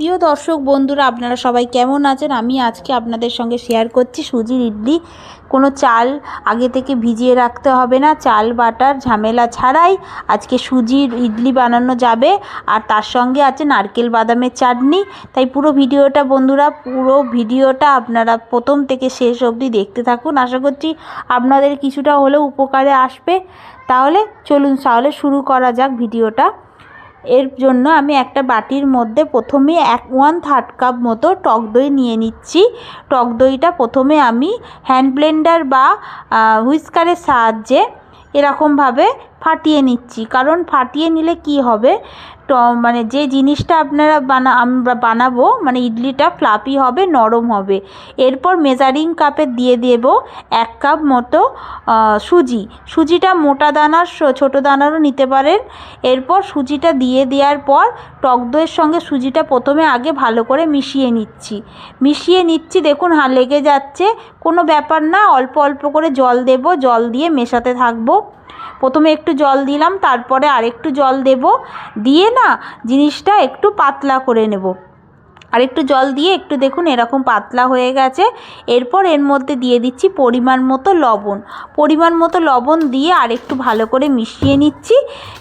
প্রিয় দর্শক বন্ধুরা, আপনারা সবাই কেমন আছেন? আমি আজকে আপনাদের সঙ্গে শেয়ার করছি সুজির ইডলি। কোনো চাল আগে থেকে ভিজিয়ে রাখতে হবে না, চাল, বাটার, ঝামেলা ছাড়াই আজকে সুজির ইডলি বানানো যাবে। আর তার সঙ্গে আছে নারকেল বাদামের চাটনি। তাই পুরো ভিডিওটা বন্ধুরা, পুরো ভিডিওটা আপনারা প্রথম থেকে শেষ অবধি দেখতে থাকুন। আশা করছি আপনাদের কিছুটা হলেও উপকারে আসবে। তাহলে চলুন, তাহলে শুরু করা যাক ভিডিওটা। এর জন্য আমি একটা বাটির মধ্যে প্রথমে এক ওয়ান থার্ড কাপ মতো টক দই নিয়ে নিচ্ছি। টক দইটা প্রথমে আমি হ্যান্ড ব্লেন্ডার বা হুইস্কারের সাহায্যে এরকমভাবে ফাটিয়ে নিচ্ছি। কারণ ফাটিয়ে নিলে কি হবে? ট মানে যে জিনিসটা আপনারা বানা, আমরা বানাবো মানে ইডলিটা ফ্লাপি হবে, নরম হবে। এরপর মেজারিং কাপে দিয়ে দেব এক কাপ মতো সুজি। সুজিটা মোটা দানার ছোটো দানারও নিতে পারেন। এরপর সুজিটা দিয়ে দেওয়ার পর টক দইয়ের সঙ্গে সুজিটা প্রথমে আগে ভালো করে মিশিয়ে নিচ্ছি। মিশিয়ে নিচ্ছি, দেখুন হা, লেগে যাচ্ছে। কোনো ব্যাপার না, অল্প অল্প করে জল দেব, জল দিয়ে মেশাতে থাকব। প্রথমে একটু জল দিলাম, তারপরে আরেকটু জল দেব। দিয়ে না জিনিসটা একটু পাতলা করে নেব। আর একটু জল দিয়ে একটু দেখুন এরকম পাতলা হয়ে গেছে। এরপর এর মধ্যে দিয়ে দিচ্ছি পরিমাণ মতো লবণ। পরিমাণ মতো লবণ দিয়ে আর একটু ভালো করে মিশিয়ে নিচ্ছি।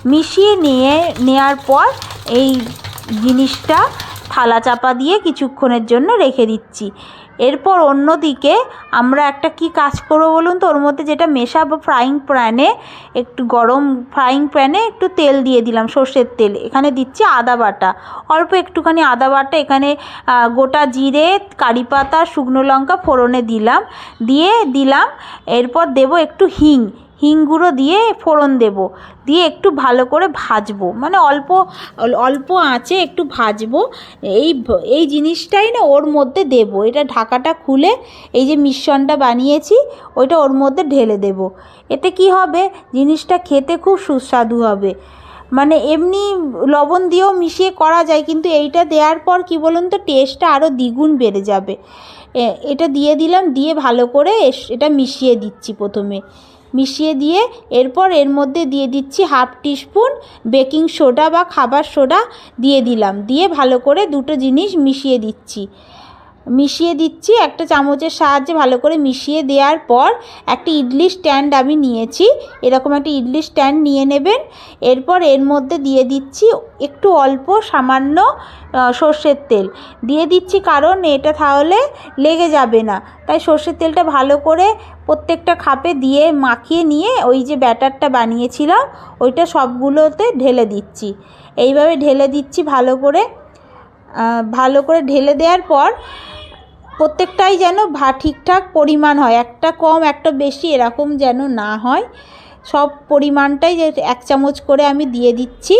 মিশিয়ে নিয়ে নেওয়ার পর এই জিনিসটা থালা চাপা দিয়ে কিছুক্ষণের জন্য রেখে দিচ্ছি। এরপর অন্যদিকে আমরা একটা কি কাজ করব বলুন তো? ওর মধ্যে যেটা মেশাবো ফ্রাইং প্যানে একটু গরম ফ্রাইং প্যানে একটু তেল দিয়ে দিলাম, সর্ষের তেল। এখানে দিচ্ছি আদা বাটা। অল্প একটুখানি আদা বাটা, এখানে গোটা জিরে, কারি পাতা, শুকনো লঙ্কা ফোড়নে দিলাম। দিয়ে দিলাম, এরপর দেব একটু হিং। হিং গুঁড়ো দিয়ে ফোড়ন দেব। দিয়ে একটু ভালো করে ভাজবো। মানে অল্প অল্প আঁচে একটু ভাজবো। এই এই জিনিসটাই না ওর মধ্যে দেব। এটা ঢাকাটা খুলে এই যে মিশ্রণটা বানিয়েছি, ওইটা ওর মধ্যে ঢেলে দেব। এতে কি হবে? জিনিসটা খেতে খুব সুস্বাদু হবে। মানে এমনি লবণ দিয়েও মিশিয়ে করা যায়, কিন্তু এইটা দেওয়ার পর কি বলুন তো টেস্টটা আরও দ্বিগুণ বেড়ে যাবে। এটা দিয়ে দিলাম, দিয়ে ভালো করে এটা মিশিয়ে দিচ্ছি প্রথমে। মিশিয়ে দিয়ে এরপর এর মধ্যে দিয়ে দিচ্ছি হাফ টিস্পুন বেকিং সোডা বা খাবার সোডা দিয়ে দিলাম। দিয়ে ভালো করে দুটো জিনিস মিশিয়ে দিচ্ছি। মিশিয়ে দিচ্ছি একটা চামচের সাহায্যে ভালো করে মিশিয়ে দেওয়ার পর একটি ইডলি স্ট্যান্ড আমি নিয়েছি। এরকম একটা ইডলি স্ট্যান্ড নিয়ে নেবেন। এরপর এর মধ্যে দিয়ে দিচ্ছি একটু অল্প সামান্য সর্ষের তেল। দিয়ে দিচ্ছি কারণ এটা তাহলে লেগে যাবে না। তাই সর্ষের তেলটা ভালো করে প্রত্যেকটা খাপে দিয়ে মাখিয়ে নিয়ে ওই যে ব্যাটারটা বানিয়েছিলাম, ওইটা সবগুলোতে ঢেলে দিচ্ছি। এইভাবে ঢেলে দিচ্ছি ভালো করে। ভালো করে ঢেলে দেওয়ার পর প্রত্যেকটাই যেন ভা, ঠিকঠাক পরিমাণ হয়। একটা কম, একটা বেশি, এরকম যেন না হয়। সব পরিমাণটাই এক চামচ করে আমি দিয়ে দিচ্ছি।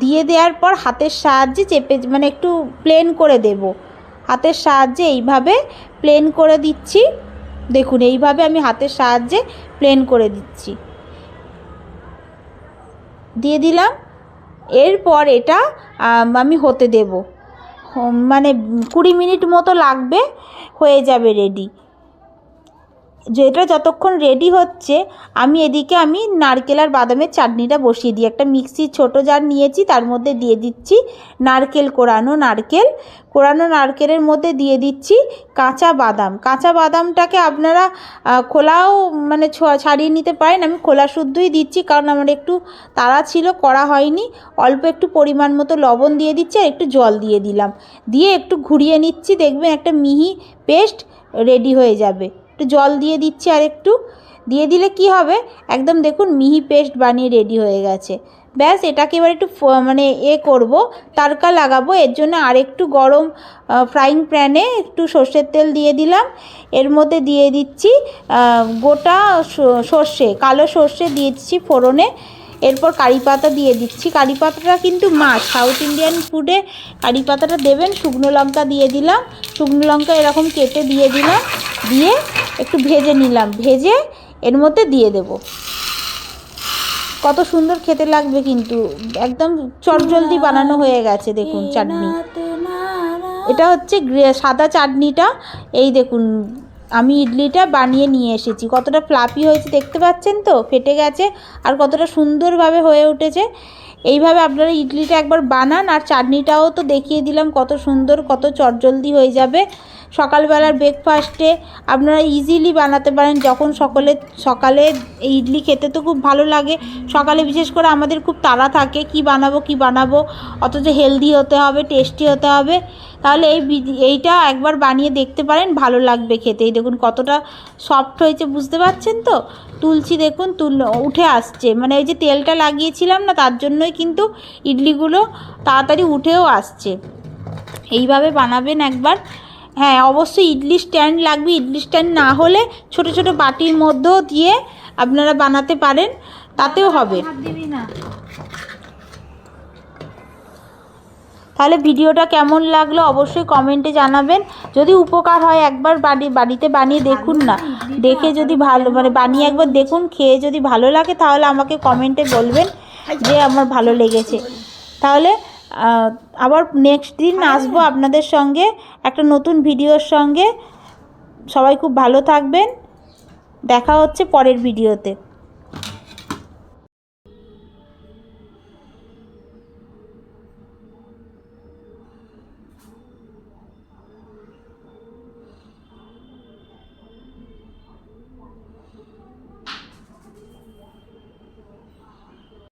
দিয়ে দেওয়ার পর হাতের সাহায্যে চেপে মানে একটু প্লেন করে দেব। হাতের সাহায্যে এইভাবে প্লেন করে দিচ্ছি। দেখুন, এইভাবে আমি হাতের সাহায্যে প্লেন করে দিচ্ছি। দিয়ে দিলাম। এরপর এটা আমি হতে দেবো। মানে কুড়ি মিনিট মতো লাগবে হয়ে যাবে রেডি যেটা যতক্ষণ রেডি হচ্ছে, আমি এদিকে আমি নারকেল আর বাদামের চাটনিটা বসিয়ে দিই। একটা মিক্সির ছোটো জার নিয়েছি, তার মধ্যে দিয়ে দিচ্ছি নারকেল কোরানো নারকেল। কোরানো নারকেলের মধ্যে দিয়ে দিচ্ছি কাঁচা বাদাম। কাঁচা বাদামটাকে আপনারা খোলাও মানে ছাড়িয়ে নিতে পারেন। আমি খোলা শুদ্ধই দিচ্ছি, কারণ আমার একটু তাড়া ছিল করা হয়নি। অল্প একটু পরিমাণ মতো লবণ দিয়ে দিচ্ছি আর একটু জল দিয়ে দিলাম। দিয়ে একটু ঘুরিয়ে নিচ্ছি, দেখবেন একটা মিহি পেস্ট রেডি হয়ে যাবে। একটু জল দিয়ে দিচ্ছি আর একটু। দিয়ে দিলে কি হবে? একদম দেখুন মিহি পেস্ট বানিয়ে রেডি হয়ে গেছে। ব্যাস, এটাকে এবার একটু মানে এ করব। তারকা লাগাবো। এর জন্য আর একটু গরম ফ্রাইং প্যানে একটু সর্ষের তেল দিয়ে দিলাম। এর মধ্যে দিয়ে দিচ্ছি গোটা সর্ষে, কালো সর্ষে দিচ্ছি ফোড়নে। এরপর কারি পাতা দিয়ে দিচ্ছি। কারি পাতাটা কিন্তু মাছ সাউথ ইন্ডিয়ান ফুডে কারি পাতাটা দেবেন শুকনো লঙ্কা দিয়ে দিলাম। শুকনো লঙ্কা এরকম কেটে দিয়ে দিলাম। দিয়ে একটু ভেজে নিলাম। ভেজে এর মধ্যে দিয়ে দেব। কত সুন্দর খেতে লাগবে কিন্তু। একদম চটজলদি বানানো হয়ে গেছে দেখুন চাটনি। এটা হচ্ছে সাদা চাটনিটা। এই দেখুন আমি ইডলিটা বানিয়ে নিয়ে এসেছি। কতটা ফ্লাপি হয়েছে দেখতে পাচ্ছেন তো? ফেটে গেছে আর কতটা সুন্দরভাবে হয়ে উঠেছে। এইভাবে আপনারা ইডলিটা একবার বানান আর চাটনিটাও তো দেখিয়ে দিলাম কত সুন্দর, কত চটজলদি হয়ে যাবে। সকালবেলার ব্রেকফাস্টে আপনারা ইজিলি বানাতে পারেন। যখন সকলে, সকালে ইডলি খেতে তো খুব ভালো লাগে। সকালে বিশেষ করে আমাদের খুব তাড়া থাকে, কি বানাবো কি বানাবো। অথচ হেলদি হতে হবে টেস্টি হতে হবে। তাহলে এই এইটা একবার বানিয়ে দেখতে পারেন, ভালো লাগবে খেতে। এই দেখুন কতটা সফট হয়েছে, বুঝতে পারছেন তো? তুলছি দেখুন, তুল, উঠে আসছে। মানে ওই যে তেলটা লাগিয়েছিলাম না, তার জন্যই কিন্তু ইডলিগুলো তাড়াতাড়ি উঠেও আসছে। এইভাবে বানাবেন একবার। হ্যাঁ অবশ্যই ইডলি স্ট্যান্ড লাগবে। ইডলি স্ট্যান্ড না হলে ছোট ছোট বাটির মধ্যেও দিয়ে আপনারা বানাতে পারেন, তাতেও হবে। তাহলে ভিডিওটা কেমন লাগল অবশ্যই কমেন্টে জানাবেন। যদি উপকার হয় একবার বাড়ি, বাড়িতে বানিয়ে দেখুন না, দেখে যদি ভালো মানে বানিয়ে একবার দেখুন, খেয়ে যদি ভালো লাগে তাহলে আমাকে কমেন্টে বলবেন যে আমার ভালো লেগেছে। তাহলে আবার নেক্সট দিন আসব আপনাদের সঙ্গে, একটা নতুন ভিডিওর সঙ্গে। সবাই খুব ভালো থাকবেন। দেখা হচ্ছে পরের ভিডিওতে।